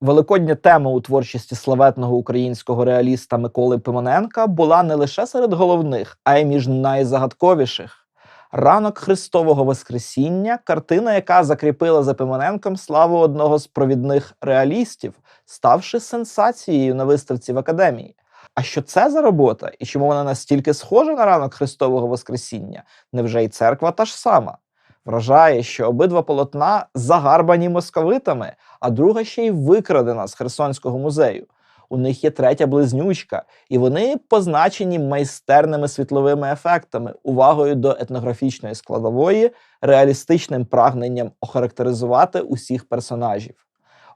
Великодня тема у творчості славетного українського реаліста Миколи Пимоненка була не лише серед головних, а й між найзагадковіших. Ранок Христового Воскресіння картина, яка закріпила за Пимоненком славу одного з провідних реалістів, ставши сенсацією на виставці в академії. А що це за робота і чому вона настільки схожа на ранок Христового Воскресіння? Невже й церква та ж сама? Вражає, що обидва полотна загарбані московитами, а друга ще й викрадена з Херсонського музею. У них є третя близнючка, і вони позначені майстерними світловими ефектами, увагою до етнографічної складової, реалістичним прагненням охарактеризувати усіх персонажів.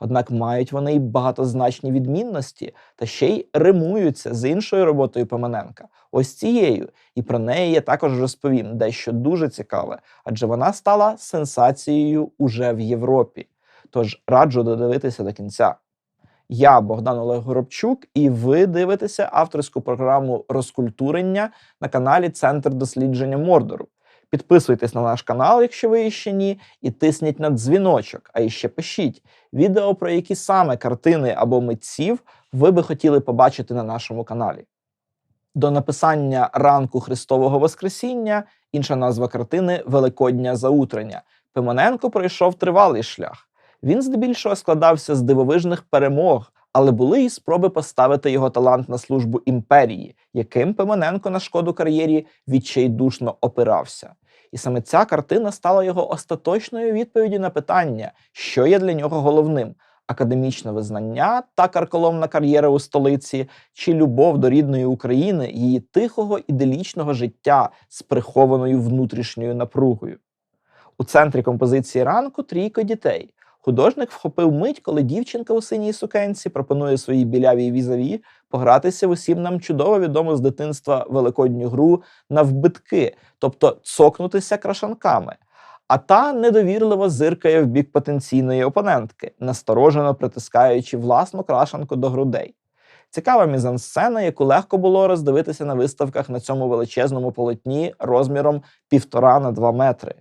Однак мають вони й багатозначні відмінності та ще й римуються з іншою роботою Пимоненка, ось цією, і про неї я також розповім дещо дуже цікаве, адже вона стала сенсацією уже в Європі. Тож раджу додивитися до кінця. Я Богдан Олег Горобчук, і ви дивитеся авторську програму розкультурення на каналі Центр дослідження Мордору. Підписуйтесь на наш канал, якщо ви ще ні, і тисніть на дзвіночок. А іще пишіть відео, про які саме картини або митців ви би хотіли побачити на нашому каналі. До написання ранку Христового Воскресіння інша назва картини Великодня заутрення. Пимоненко пройшов тривалий шлях. Він здебільшого складався з дивовижних перемог, але були й спроби поставити його талант на службу імперії, яким Пимоненко на шкоду кар'єрі відчайдушно опирався. І саме ця картина стала його остаточною відповіддю на питання, що є для нього головним: академічне визнання та карколомна кар'єра у столиці, чи любов до рідної України, її тихого іделічного життя з прихованою внутрішньою напругою. У центрі композиції ранку трійко дітей. Художник вхопив мить, коли дівчинка у синій сукенці пропонує своїй білявій візаві погратися в усім нам чудово відому з дитинства великодню гру на вбитки, тобто цокнутися крашанками. А та недовірливо зиркає в бік потенційної опонентки, насторожено притискаючи власну крашанку до грудей. Цікава мізансцена, яку легко було роздивитися на виставках на цьому величезному полотні розміром півтора на два метри.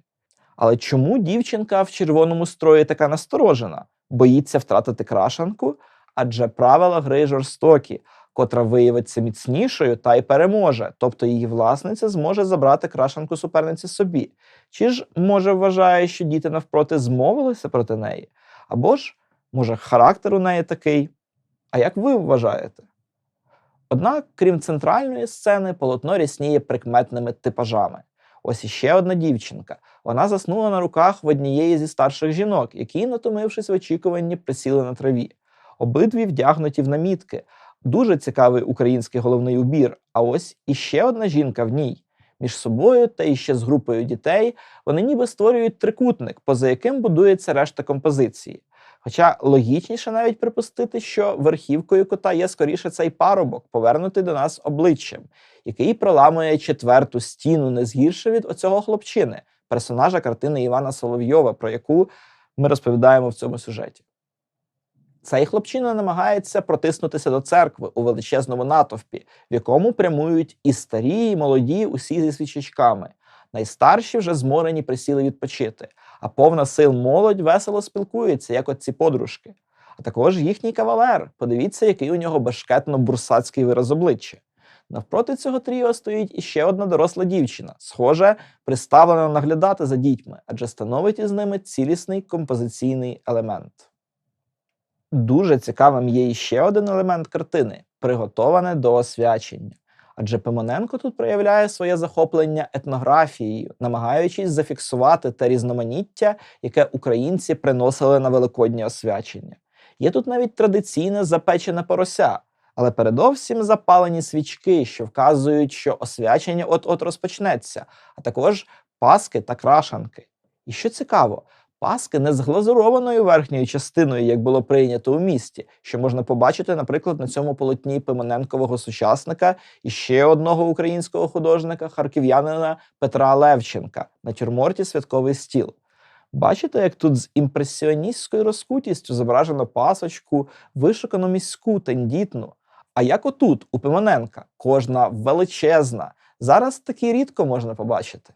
Але чому дівчинка в червоному строї така насторожена? Боїться втратити крашанку? Адже правила гри жорстокі, котра виявиться міцнішою та й переможе, тобто її власниця зможе забрати крашанку суперниці собі. Чи ж, може, вважає, що діти навпроти змовилися проти неї? Або ж, може, характер у неї такий? А як ви вважаєте? Однак, крім центральної сцени, полотно рясніє прикметними типажами. Ось іще одна дівчинка. Вона заснула на руках в однієї зі старших жінок, які, натомившись в очікуванні, присіли на траві. Обидві вдягнуті в намітки. Дуже цікавий український головний убір. А ось іще одна жінка в ній. Між собою та іще з групою дітей вони ніби створюють трикутник, поза яким будується решта композиції. Хоча логічніше навіть припустити, що верхівкою кота є скоріше цей парубок, повернутий до нас обличчям, який проламує четверту стіну не згірше від оцього хлопчини, персонажа картини Івана Соловйова, про яку ми розповідаємо в цьому сюжеті. Цей хлопчина намагається протиснутися до церкви у величезному натовпі, в якому прямують і старі, і молоді, усі зі свічечками. Найстарші вже зморені присіли відпочити, а повна сил молодь весело спілкується, як оці подружки. А також їхній кавалер. Подивіться, який у нього бешкетно-бурсацький вираз обличчя. Навпроти цього тріо стоїть іще одна доросла дівчина, схоже, приставлена наглядати за дітьми, адже становить із ними цілісний композиційний елемент. Дуже цікавим є іще один елемент картини приготоване до освячення. Адже Пимоненко тут проявляє своє захоплення етнографією, намагаючись зафіксувати те різноманіття, яке українці приносили на великоднє освячення. Є тут навіть традиційне запечене порося, але передовсім запалені свічки, що вказують, що освячення от-от розпочнеться, а також паски та крашанки. І що цікаво, паски не з глазурованою верхньою частиною, як було прийнято у місті, що можна побачити, наприклад, на цьому полотні Пимоненкового сучасника і ще одного українського художника, харків'янина Петра Левченка на тюрморті Святковий стіл. Бачите, як тут з імпресіоністською розкутістю зображено пасочку, вишукану міську, тендітну. А як отут, у Пимоненка, кожна величезна. Зараз такі рідко можна побачити.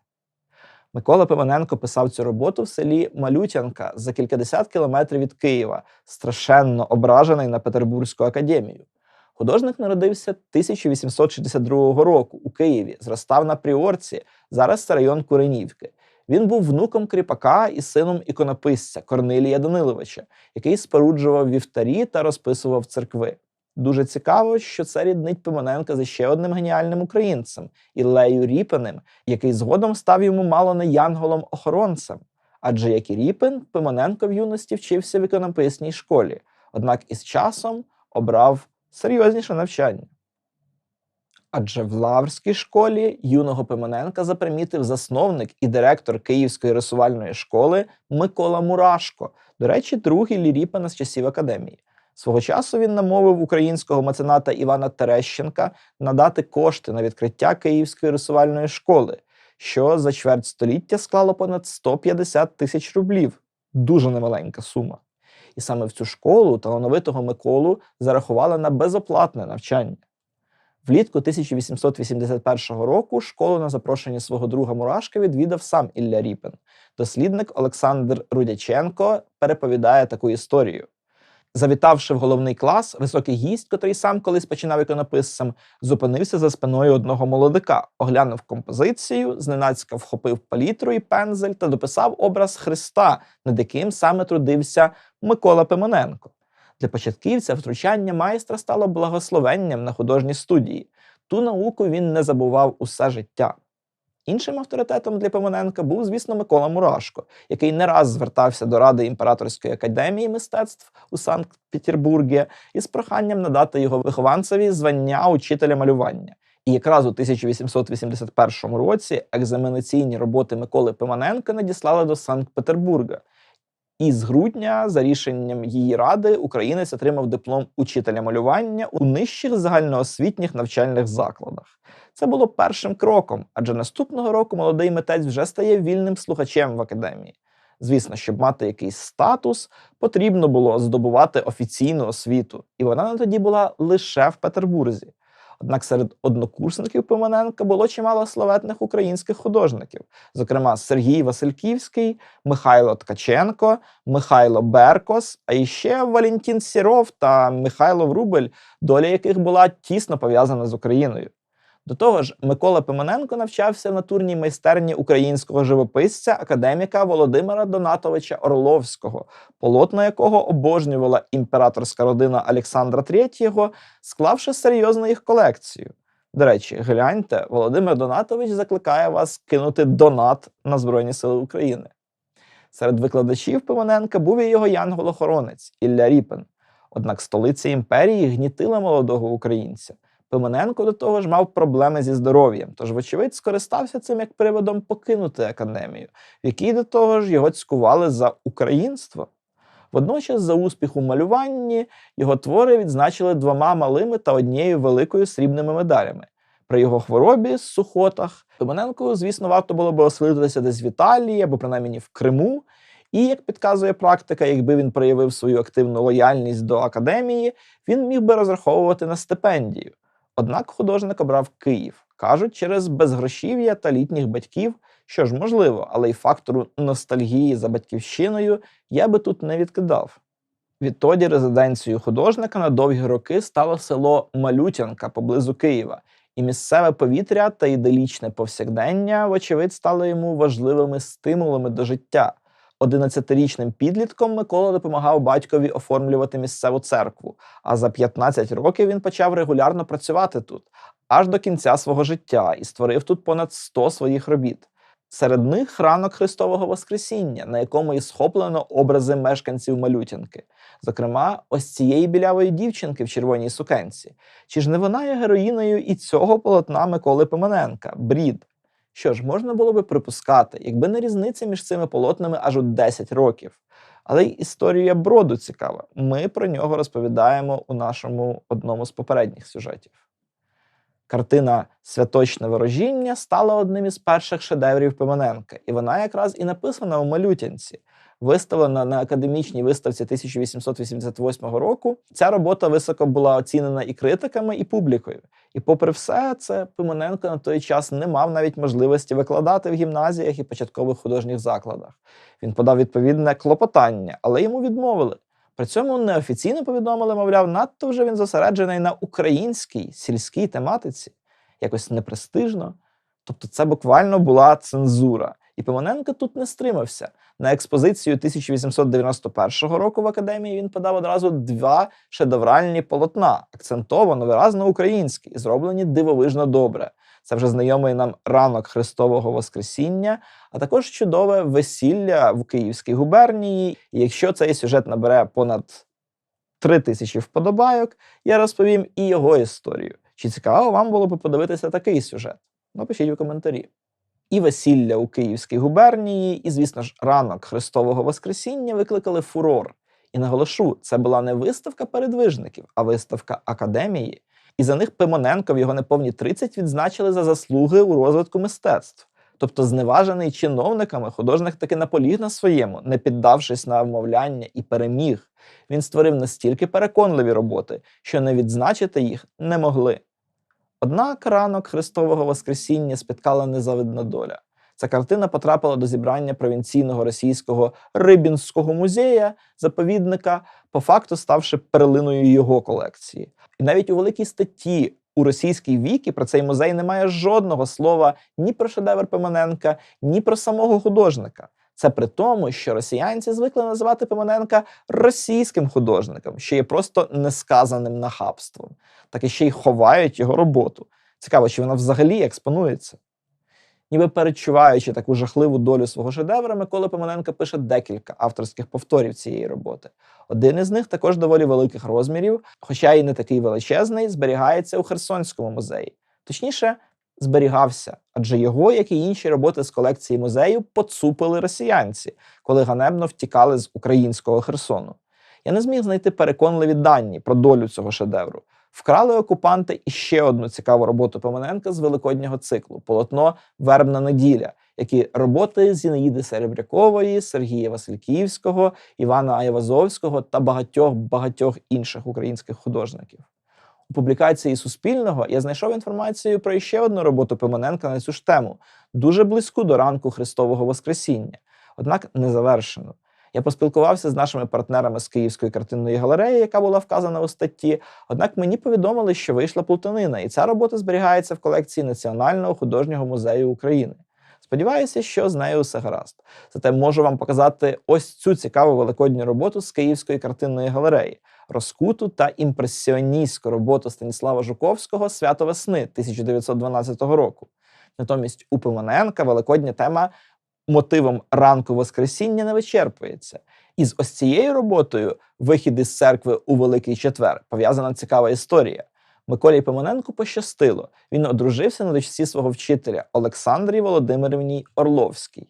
Микола Пимененко писав цю роботу в селі Малютянка за кількадесят кілометрів від Києва, страшенно ображений на Петербурзьку академію. Художник народився 1862 року у Києві, зростав на Пріорці, зараз це район Куренівки. Він був внуком кріпака і сином іконописця Корнилія Даниловича, який споруджував вівтарі та розписував церкви. Дуже цікаво, що це ріднить Пимоненка за ще одним геніальним українцем Іллею Ріпиним, який згодом став йому мало не янголом-охоронцем. Адже як і Ріпин, Пимоненко в юності вчився в іконописній школі, однак із часом обрав серйозніше навчання. Адже в Лаврській школі юного Пимоненка запримітив засновник і директор Київської рисувальної школи Микола Мурашко, до речі, другий Ліріпина з часів академії. Свого часу він намовив українського мецената Івана Терещенка надати кошти на відкриття Київської рисувальної школи, що за чверть століття склало понад 150 тисяч рублів. Дуже немаленька сума. І саме в цю школу талановитого Миколу зарахували на безоплатне навчання. Влітку 1881 року школу на запрошення свого друга Мурашка відвідав сам Ілля Ріпин. Дослідник Олександр Рудяченко переповідає таку історію. Завітавши в головний клас, високий гість, котрий сам колись починав іконописцем, зупинився за спиною одного молодика, оглянув композицію, зненацька вхопив палітру і пензель та дописав образ Христа, над яким саме трудився Микола Пимоненко. Для початківця втручання майстра стало благословенням на художній студії. Ту науку він не забував усе життя. Іншим авторитетом для Пимоненка був, звісно, Микола Мурашко, який не раз звертався до Ради імператорської академії мистецтв у Санкт-Петербургі із проханням надати його вихованцеві звання учителя малювання. І якраз у 1881 році екзаменаційні роботи Миколи Пимоненка надіслали до Санкт-Петербурга. І з грудня, за рішенням її ради, українець отримав диплом учителя малювання у нижчих загальноосвітніх навчальних закладах. Це було першим кроком, адже наступного року молодий митець вже стає вільним слухачем в академії. Звісно, щоб мати якийсь статус, потрібно було здобувати офіційну освіту, і вона на тоді була лише в Петербурзі. Однак серед однокурсників Пимоненка було чимало славетних українських художників, зокрема Сергій Васильківський, Михайло Ткаченко, Михайло Беркос, а іще Валентін Сіров та Михайло Врубель, доля яких була тісно пов'язана з Україною. До того ж, Микола Пимоненко навчався в натурній майстерні українського живописця, академіка Володимира Донатовича Орловського, полотна якого обожнювала імператорська родина Олександра III, склавши серйозну їх колекцію. До речі, гляньте, Володимир Донатович закликає вас кинути донат на Збройні Сили України. Серед викладачів Пимоненка був і його янгол-охоронець Ілля Ріпин. Однак столиця імперії гнітила молодого українця. Пимоненко до того ж мав проблеми зі здоров'ям, тож, вочевидь, скористався цим як приводом покинути академію, в якій до того ж його цькували за українство. Водночас, за успіх у малюванні, його твори відзначили двома малими та однією великою срібними медалями. При його хворобі сухотах Пимоненку, звісно, варто було би оселитися десь в Італії або принаймні в Криму. І як підказує практика, якби він проявив свою активну лояльність до академії, він міг би розраховувати на стипендію. Однак художник обрав Київ, кажуть, через безгрошів'я та літніх батьків, що ж можливо, але й фактору ностальгії за батьківщиною я би тут не відкидав. Відтоді резиденцією художника на довгі роки стало село Малютянка поблизу Києва, і місцеве повітря та іделічне повсякдення, вочевидь, стали йому важливими стимулами до життя. 11-річним підлітком Микола допомагав батькові оформлювати місцеву церкву, а за 15 років він почав регулярно працювати тут, аж до кінця свого життя, і створив тут понад 100 своїх робіт. Серед них ранок Христового Воскресіння, на якому і схоплено образи мешканців Малютянки, зокрема, ось цієї білявої дівчинки в червоній сукенці. Чи ж не вона є героїною і цього полотна Миколи Пимоненка Брід? Що ж, можна було би припускати, якби не різниця між цими полотнами аж у 10 років. Але й історія броду цікава. Ми про нього розповідаємо у нашому одному з попередніх сюжетів. Картина Святочне ворожіння стала одним із перших шедеврів Пимененка, і вона якраз і написана у Малютянці. Виставлена на академічній виставці 1888 року. Ця робота високо була оцінена і критиками, і публікою. І, попри все, це Пимоненко на той час не мав навіть можливості викладати в гімназіях і початкових художніх закладах. Він подав відповідне клопотання, але йому відмовили. При цьому неофіційно повідомили, мовляв, надто вже він зосереджений на українській сільській тематиці, якось непрестижно. Тобто, це буквально була цензура. І Пимоненко тут не стримався. На експозицію 1891 року в академії він подав одразу два шедевральні полотна, акцентовано виразно українські, і зроблені дивовижно добре. Це вже знайомий нам ранок Христового Воскресіння, а також чудове весілля в Київській губернії. І якщо цей сюжет набере понад три тисячі вподобайок, я розповім і його історію. Чи цікаво вам було б подивитися такий сюжет? Напишіть у коментарі. І весілля у Київській губернії, і, звісно ж, ранок Христового Воскресіння викликали фурор. І наголошу, це була не виставка передвижників, а виставка академії. І за них Пимоненко в його неповні 30 відзначили за заслуги у розвитку мистецтв. Тобто, зневажений чиновниками, художник таки наполіг на своєму, не піддавшись на вмовляння і переміг. Він створив настільки переконливі роботи, що не відзначити їх не могли. Однак ранок Христового Воскресіння спіткала незавидна доля. Ця картина потрапила до зібрання провінційного російського Рибінського музея, заповідника, по факту ставши перлиною його колекції. І навіть у великій статті у російській вікі про цей музей немає жодного слова ні про шедевр Пимоненка, ні про самого художника. Це при тому, що росіянці звикли називати Пимоненка російським художником, що є просто несказаним нахабством, так і ще й ховають його роботу. Цікаво, чи вона взагалі експонується. Ніби перечуваючи таку жахливу долю свого шедевра, Микола Пимоненко пише декілька авторських повторів цієї роботи. Один із них також доволі великих розмірів, хоча й не такий величезний, зберігається у Херсонському музеї. Точніше, зберігався, адже його, як і інші роботи з колекції музею, поцупили росіянці, коли ганебно втікали з українського Херсону. Я не зміг знайти переконливі дані про долю цього шедевру. Вкрали окупанти іще одну цікаву роботу Пимоненка з великоднього циклу полотно Вербна неділя, які роботи Зінаїди Серебрякової, Сергія Васильківського, Івана Айвазовського та багатьох багатьох інших українських художників. У публікації Суспільного я знайшов інформацію про ще одну роботу Пимоненка на цю ж тему, дуже близьку до ранку Христового Воскресіння, однак не завершену. Я поспілкувався з нашими партнерами з Київської картинної галереї, яка була вказана у статті. Однак мені повідомили, що вийшла плутанина, і ця робота зберігається в колекції Національного художнього музею України. Сподіваюся, що з нею все гаразд. Зате можу вам показати ось цю цікаву великодню роботу з Київської картинної галереї, розкуту та імпресіоністську роботу Станіслава Жуковського Свято весни 1912 року. Натомість у Пимоненка великодня тема мотивом ранку Воскресіння не вичерпується. І з ось цією роботою вихід із церкви у Великий Четвер пов'язана цікава історія. Миколі Пимоненку пощастило. Він одружився на дочці свого вчителя Олександрі Володимирівні Орловській.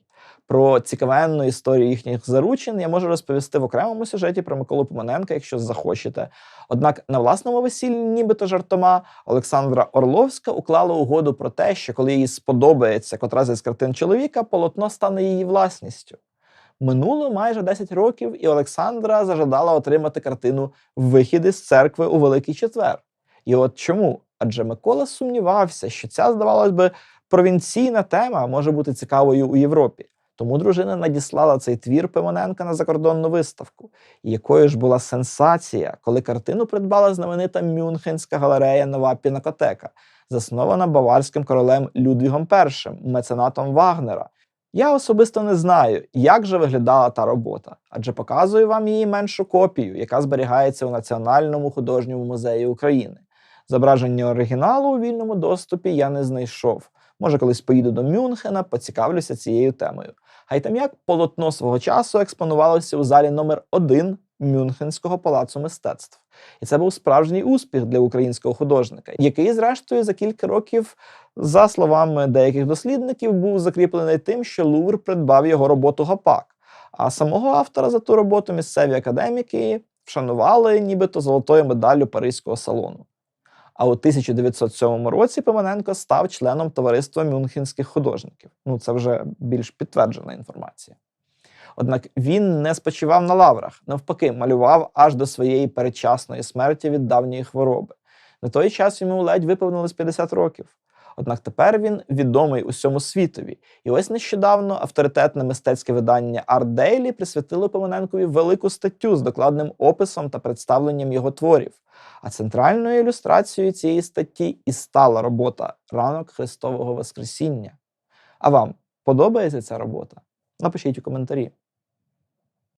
Про цікавенну історію їхніх заручин я можу розповісти в окремому сюжеті про Миколу Пимоненка, якщо захочете. Однак на власному весіллі, нібито жартома, Олександра Орловська уклала угоду про те, що коли їй сподобається котра з картин чоловіка, полотно стане її власністю. Минуло майже 10 років, і Олександра зажадала отримати картину Вихід із церкви у Великий Четвер. І от чому? Адже Микола сумнівався, що ця, здавалось би, провінційна тема може бути цікавою у Європі. Тому дружина надіслала цей твір Пимоненка на закордонну виставку. І якою ж була сенсація, коли картину придбала знаменита Мюнхенська галерея Нова Пінакотека, заснована баварським королем Людвігом І, меценатом Вагнера. Я особисто не знаю, як же виглядала та робота, адже показую вам її меншу копію, яка зберігається у Національному художньому музеї України. Зображення оригіналу у вільному доступі я не знайшов. Може, колись поїду до Мюнхена, поцікавлюся цією темою. Хай там як полотно свого часу експонувалося у залі номер 1 Мюнхенського палацу мистецтв. І це був справжній успіх для українського художника, який, зрештою, за кілька років, за словами деяких дослідників, був закріплений тим, що Лувр придбав його роботу гапак. А самого автора за ту роботу місцеві академіки вшанували нібито золотою медаллю Паризького салону. А у 1907 році Пимененко став членом товариства мюнхенських художників. Ну, це вже більш підтверджена інформація. Однак він не спочивав на лаврах, навпаки, малював аж до своєї передчасної смерті від давньої хвороби. На той час йому ледь виповнилось 50 років. Однак тепер він відомий усьому світові. І ось нещодавно авторитетне мистецьке видання Art Daily присвятило Пимоненкові велику статтю з докладним описом та представленням його творів. А центральною ілюстрацією цієї статті і стала робота Ранок Христового Воскресіння. А вам подобається ця робота? Напишіть у коментарі.